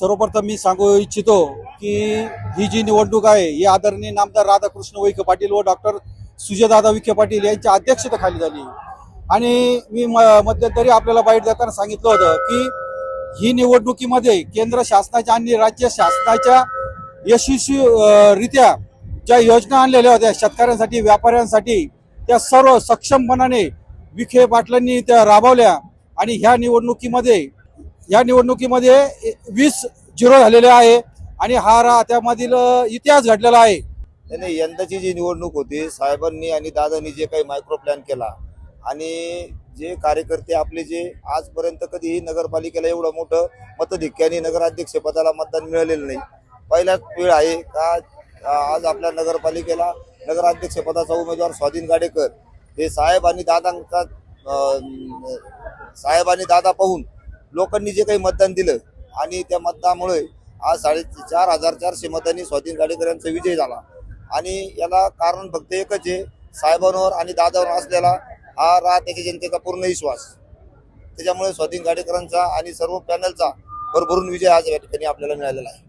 सर्वप्रथम मी सांगू इच्छितो की ही जी निवडणूक आहे ही आदरणीय नामदार राधाकृष्ण वैखे पाटील व डॉक्टर सुजयदादा विखे पाटील यांच्या अध्यक्षतेखाली झाली. आणि मी म- मध्यंतरी आपल्याला बाईट देताना सांगितलं होतं की ही निवडणुकीमध्ये केंद्र शासनाच्या आणि राज्य शासनाच्या यशस्वी रित्या ज्या योजना आणलेल्या होत्या शेतकऱ्यांसाठी व्यापाऱ्यांसाठी त्या सर्व सक्षमपणाने विखे पाटलांनी त्या राबवल्या आणि ह्या निवडणुकीमध्ये या निवडणुकीमध्ये वीस झिरो झालेले आहे आणि हा रा त्यामधील इतिहास घडलेला आहे. त्याने यंदाची जी निवडणूक होती साहेबांनी आणि दादांनी जे काही मायक्रो प्लॅन केला आणि जे कार्यकर्ते आपले जे आजपर्यंत कधीही नगरपालिकेला एवढं मोठं मतधिक्याने नगराध्यक्षपदाला मतदान मिळालेलं नाही. पहिलाच वेळ आहे का आज आपल्या नगरपालिकेला नगराध्यक्षपदाचा उमेदवार स्वाधीन गाडेकर हे साहेब आणि दादांचा साहेब आणि दादा पाहून लोकांनी जे काही मतदान दिलं आणि त्या मतदानामुळे आज साडे चार हजार चारशे मतांनी स्वाधीन गाडेकरांचा विजय झाला. आणि याला कारण फक्त एकच आहे साहेबांवर आणि दादावर असलेला हा राहत्याच्या जनतेचा पूर्ण विश्वास. त्याच्यामुळे स्वाधीन गाडेकरांचा आणि सर्व पॅनलचा भरभरून विजय आज या ठिकाणी आपल्याला मिळालेला आहे.